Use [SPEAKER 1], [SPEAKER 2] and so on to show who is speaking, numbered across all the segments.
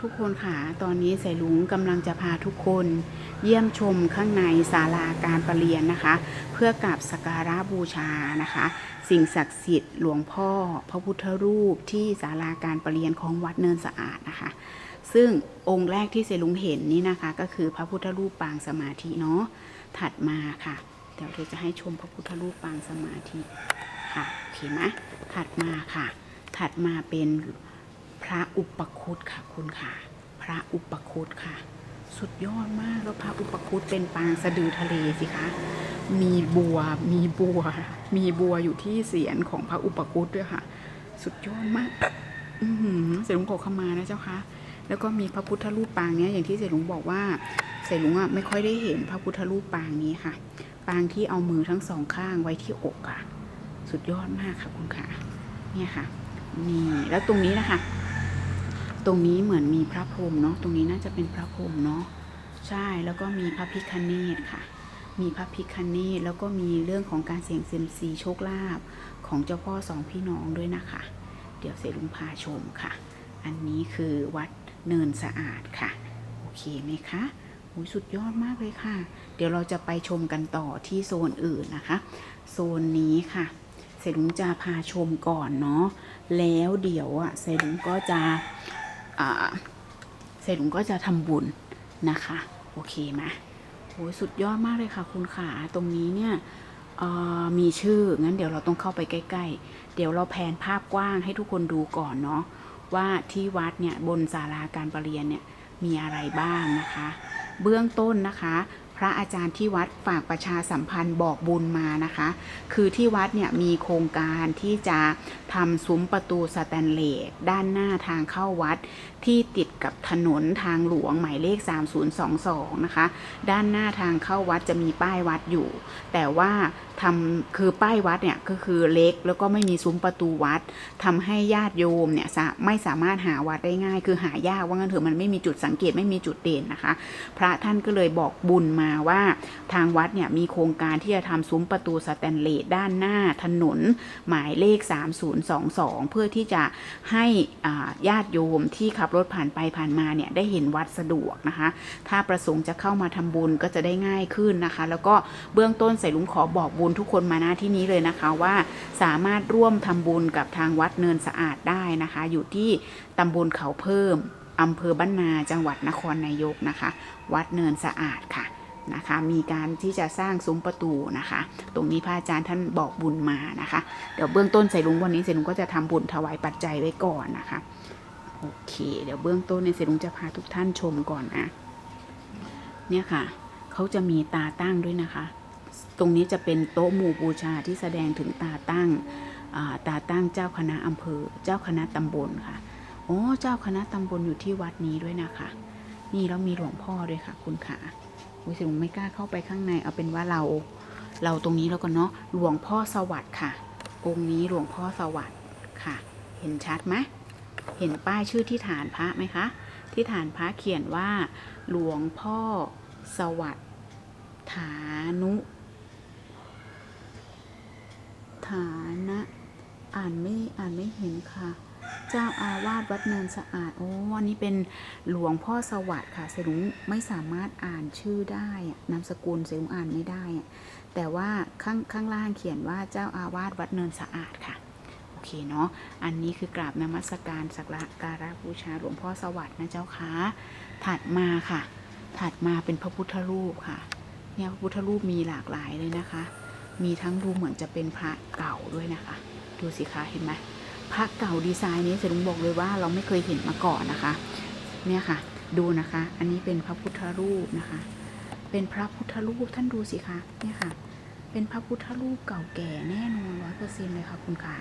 [SPEAKER 1] ทุกคนค่ะตอนนี้สายลุงกำลังจะพาทุกคนเยี่ยมชมข้างในศาลาการประเรียนนะคะ เพื่อกราบสักการะบูชานะคะ สิ่งศักดิ์สิทธิ์หลวงพ่อ พระพุทธรูปที่ศาลาการประเรียนของวัดเนินสะอาดนะคะ ซึ่งองค์แรกที่เสลุงเห็นนี่นะคะ ก็คือพระพุทธรูปปางสมาธิเนาะถัดมาค่ะ เดี๋ยวเราจะให้ชมพระพุทธรูปปางสมาธิค่ะโอเคไหมถัดมาค่ะ ถัดมาเป็น พระอุปคุตค่ะคุณค่ะ พระอุปคุตค่ะ สุดยอดมากแล้วพระอุปคุตเป็นปางสะดือทะเลสิคะมีบัวมีบัว มีบัวอยู่ที่เสียนของพระอุปคุตด้วยค่ะ สุดยอดมากอือหือเสลุงขอเขมานะเจ้าค่ะแล้วก็มีพระพุทธรูปปางเนี้ยอย่างที่เสลุงบอกว่าเสลุงอะไม่ค่อยได้เห็นพระพุทธรูปปางนี้ค่ะ ปางที่เอามือทั้งสองข้างไว้ที่อกค่ะ สุดยอดมากค่ะคุณค่ะเนี่ยค่ะนี่แล้วตรงนี้นะคะ ตรงนี้เหมือนมีพระพรหมเนาะตรงนี้น่าจะเป็นพระพรหมเนาะใช่แล้วก็มีพระพิคเนตค่ะ มีพระพิคเนตแล้วก็มีเรื่องของการเสี่ยงเซียมซีโชคลาภของเจ้าพ่อสองพี่น้องด้วยนะคะ เดี๋ยวเสรุงพาชมค่ะ อันนี้คือวัดเนินสะอาดค่ะ โอเคไหมคะโอ้ยสุดยอดมากเลยค่ะ เดี๋ยวเราจะไปชมกันต่อที่โซนอื่นนะคะ โซนนี้ค่ะเสรุงจะพาชมก่อนเนาะ แล้วเดี๋ยวอะเสรุงก็จะ เสรุงก็จะทำบุญนะคะ โอเคไหมโอ้ยสุดยอดมากเลยค่ะคุณขาตรงนี้เนี่ยมีชื่อ งั้นเดี๋ยวเราต้องเข้าไปใกล้ ๆ เดี๋ยวเราแผนภาพกว้างให้ทุกคนดูก่อนเนาะว่าที่วัดเนี่ยบนศาลาการประเรียนเนี่ยมีอะไรบ้างนะคะ เบื้องต้นนะคะ พระอาจารย์ที่วัดฝากประชาสัมพันธ์บอกบุญมานะคะ คือที่วัดเนี่ยมีโครงการที่จะ ทำซุ้มประตูสแตนเลสด้านหน้าทางเข้าวัด ที่ติดกับถนนทางหลวงหมายเลข 3022 นะคะ ด้านหน้าทางเข้าวัดจะมีป้ายวัดอยู่ แต่ว่าทำคือป้ายวัดเนี่ยก็คือเล็กแล้วก็ไม่มีซุ้มประตูวัดทำให้ญาติโยมเนี่ยไม่สามารถหาวัดได้ง่าย คือหายากว่างั้นเถอะมันไม่มีจุดสังเกตไม่มีจุดเด่นนะคะ พระท่านก็เลยบอกบุญมาว่าทางวัดเนี่ยมีโครงการที่จะทำซุ้มประตูสแตนเลสด้านหน้าถนนหมายเลข3022 เพื่อที่จะให้ญาติโยมที่ขับรถผ่านไปผ่านมาเนี่ยได้เห็นวัดสะดวกนะคะ ถ้าประสงค์จะเข้ามาทำบุญก็จะได้ง่ายขึ้นนะคะ แล้วก็เบื้องต้นใส่ลุงขอบอกบุญทุกคนมาหน้าที่นี้เลยนะคะว่าสามารถร่วมทำบุญกับทางวัดเนินสะอาดได้นะคะ อยู่ที่ตำบลเขาเพิ่มอำเภอบ้านนาจังหวัดนครนายกนะคะ วัดเนินสะอาดค่ะ นะคะ มีการที่จะสร้างซุ้มประตูนะคะ ตรงนี้พระอาจารย์ท่านบอกบุญมานะคะ เดี๋ยวเบื้องต้นใส่ลุงวันนี้ใส่ลุงก็จะทำบุญถวายปัจจัยไว้ก่อนนะคะ โอเค เดี๋ยวเบื้องต้นเนี่ยเสรุงจะพาทุกท่านชมก่อนนะเนี่ยค่ะเขาจะมีตาตั้งด้วยนะคะ ตรงนี้จะเป็นโต๊ะหมู่บูชาที่แสดงถึงตาตั้งตาตั้งเจ้าคณะอำเภอ เจ้าคณะตำบลค่ะโอ้เจ้าคณะตำบลอยู่ที่วัดนี้ด้วยนะคะ นี่แล้วมีหลวงพ่อด้วยค่ะ คุณขา อุ้ยสิลุงไม่กล้าเข้าไปข้างในเอาเป็นว่าเรา เราตรงนี้แล้วกันเนาะหลวงพ่อสวัสดิ์ค่ะ องค์นี้หลวงพ่อสวัสดิ์ค่ะ เห็นชัดไหมเห็นป้ายชื่อที่ฐานพระไหมคะ ที่ฐานพระเขียนว่า หลวงพ่อสวัสดิ์ฐานุฐานะ อ่านไม่อ่านไม่เห็นค่ะ เจ้าอาวาสวัดเนินสะอาด โอ้วันนี้เป็นหลวงพ่อสวัสดิ์ค่ะเสรุงไม่สามารถอ่านชื่อได้นามสกุลเสรุงอ่านไม่ได้ แต่ว่าข้างข้างล่างเขียนว่าเจ้าอาวาสวัดเนินสะอาดค่ะ โอเคเนาะ อันนี้คือกราบนมัสการสักการะบูชาหลวงพ่อสวัสดิ์นะเจ้าค่ะ ถัดมาค่ะ ถัดมาเป็นพระพุทธรูปค่ะ เนี่ยพระพุทธรูปมีหลากหลายเลยนะคะ มีทั้งดูเหมือนจะเป็นพระเก่าด้วยนะคะ ดูสิคะเห็นไหม พระเก่าดีไซน์นี้เสรุงบอกเลยว่าเราไม่เคยเห็นมาก่อนนะคะ เนี่ยค่ะ ดูนะคะ อันนี้เป็นพระพุทธรูปนะคะ เป็นพระพุทธรูปท่านดูสิคะ เนี่ยค่ะ เป็นพระพุทธรูปเก่าแก่แน่นอนร้อยเปอร์เซ็นเลยค่ะคุณขา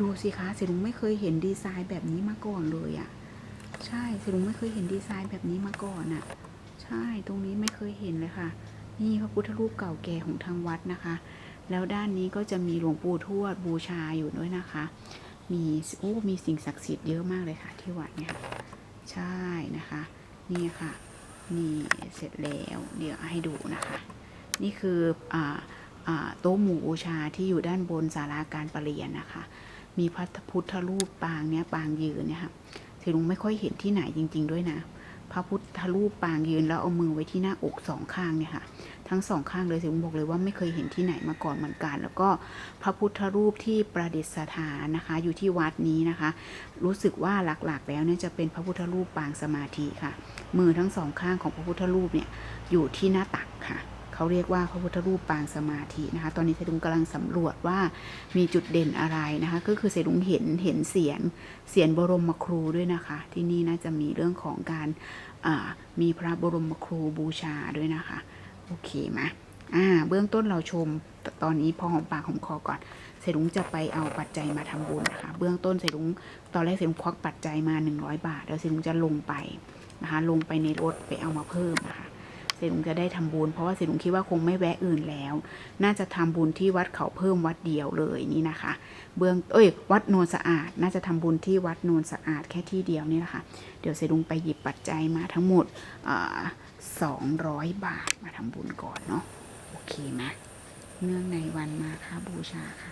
[SPEAKER 1] ดูสิคะเสรุงไม่เคยเห็นดีไซน์แบบนี้มาก่อนเลยอะ่ะ ใช่เสรุงไม่เคยเห็นดีไซน์แบบนี้มาก่อนอะ่ะ ใช่ ตรงนี้ไม่เคยเห็นเลยค่ะ นี่พระพุทธรูปเก่าแก่ของทางวัดนะคะ แล้วด้านนี้ก็จะมีหลวงปู่ทวดบูชาอยู่ด้วยนะคะ มีโอ้มีสิ่งศักดิ์สิทธิ์เยอะมากเลยค่ะ ที่วัดเนี่ยค่ะใช่นะคะ นี่ค่ะนี่เสร็จแล้วเดี๋ยวให้ดูนะคะ นี่คืออ่าอ่าโต๊ะหมู่บูชาที่อยู่ด้านบนศาลาการประเรียนนะคะ มีพระพุทธรูปปางเนี้ยปางยืนเนี่ยค่ะเสลุงไม่ค่อยเห็นที่ไหนจริง ๆ ด้วยนะพระพุทธรูปปางยืนแล้วเอามือไว้ที่หน้าอกสองข้างเนี่ยค่ะ ทั้งสองข้างเลยเสลุงบอกเลยว่าไม่เคยเห็นที่ไหนมาก่อนเหมือนกัน แล้วก็พระพุทธรูปที่ประดิษฐานนะคะ อยู่ที่วัดนี้นะคะ รู้สึกว่าหลักๆ แล้วเนี่ยจะเป็นพระพุทธรูปปางสมาธิค่ะ มือทั้งสองข้างของพระพุทธรูปเนี่ยอยู่ที่หน้าตักค่ะเขาเรียกว่าพระพุทธรูปปางสมาธินะคะ ตอนนี้เสดุงกำลังสำรวจว่ามีจุดเด่นอะไรนะคะ ก็คือเสดุงเห็นเห็นเสียนเสียนบรมครูด้วยนะคะ ที่นี่น่าจะมีเรื่องของการมีพระบรมครูบูชาด้วยนะคะ โอเคมาอ่าเบื้องต้นเราชมตอนนี้พอหอมปากหอมคอก่อนเสรุงจะไปเอาปัจจัยมาทำบุญนะคะ เบื้องต้นเสรุงตอนแรกเสรุงควักปัจจัยมา 100 บาทแล้วเสรุงจะลงไปนะคะ ลงไปในรถไปเอามาเพิ่มนะคะเสรุงจะได้ทำบุญเพราะว่าเสรุงคิดว่าคงไม่แวะอื่นแล้ว น่าจะทำบุญที่วัดเขาเพิ่มวัดเดียวเลยนี่นะคะ เบื้องเอ้ยวัดนวลสะอาด น่าจะทำบุญที่วัดนวลสะอาดแค่ที่เดียวนี่แหละคะ่ะเดี๋ยวเสรุงไปหยิบปัจจัยมาทั้งหมดอ่า 200 บาทมาทำบุญก่อนเนาะโอเคไหมเนื่องในวันมาค่ะบูชาค่ะ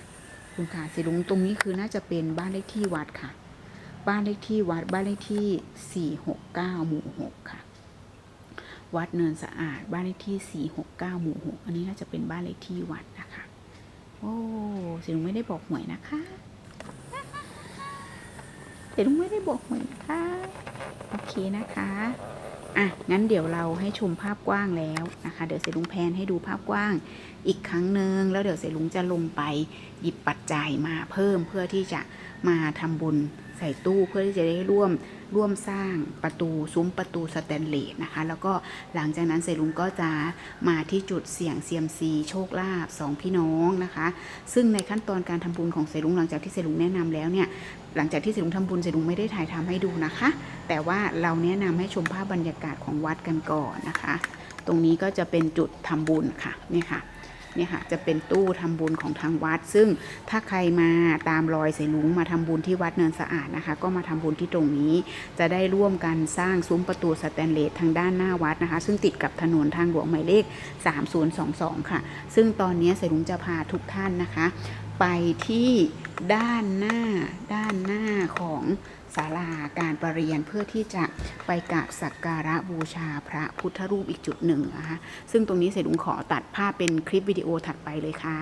[SPEAKER 1] คุณค่ะสีลุงตรงนี้คือน่าจะเป็นบ้านเลขที่วัดค่ะ บ้านเลขที่วัดบ้านเลขที่ 469 หมู่ 6 ค่ะ วัดเนินสะอาดบ้านเลขที่ 469 หมู่ 6 อันนี้น่าจะเป็นบ้านเลขที่วัดนะคะโอ้สีลุงไม่ได้บอกหวยนะคะสีลุงไม่ได้บอกหวยนะคะโอเคนะคะ อะงั้นเดี๋ยวเราให้ชมภาพกว้างแล้วนะคะ เดี๋ยวเสลุงแพนให้ดูภาพกว้างอีกครั้งหนึ่งแล้วเดี๋ยวเสลุงจะลงไปหยิบปัจจัยมาเพิ่มเพื่อที่จะมาทำบุญใส่ตู้เพื่อที่จะได้ร่วม ร่วมสร้างประตูซุ้มประตูสแตนเลสนะคะ แล้วก็หลังจากนั้นเสลุงก็จะมาที่จุดเสี่ยงเซียมซีโชคลาภสองพี่น้องนะคะ ซึ่งในขั้นตอนการทำบุญของเสลุงหลังจากที่เสลุงแนะนำแล้วเนี่ยหลังจากที่เสลุงทำบุญเสลุงไม่ได้ถ่ายทำให้ดูนะคะ แต่ว่าเราแนะนำให้ชมภาพบรรยากาศของวัดกันก่อนนะคะ ตรงนี้ก็จะเป็นจุดทำบุญค่ะนี่ค่ะ เนี่ยค่ะจะเป็นตู้ทำบุญของทางวัด ซึ่งถ้าใครมาตามรอยเสลุงมาทำบุญที่วัดเนินสะอาดนะคะ ก็มาทำบุญที่ตรงนี้ จะได้ร่วมกันสร้างซุ้มประตูสแตนเลสทางด้านหน้าวัดนะคะ ซึ่งติดกับถนนทางหลวงหมายเลข 3022 ค่ะ ซึ่งตอนนี้เสลุงจะพาทุกท่านนะคะ ไปที่ ด้านหน้าด้านหน้าของศาลาการประเรียนเพื่อที่จะไปกราบสักการะบูชาพระพุทธรูปอีกจุดหนึ่งนะคะซึ่งตรงนี้เสร็จลุงขอตัดภาพเป็นคลิปวิดีโอถัดไปเลยค่ะ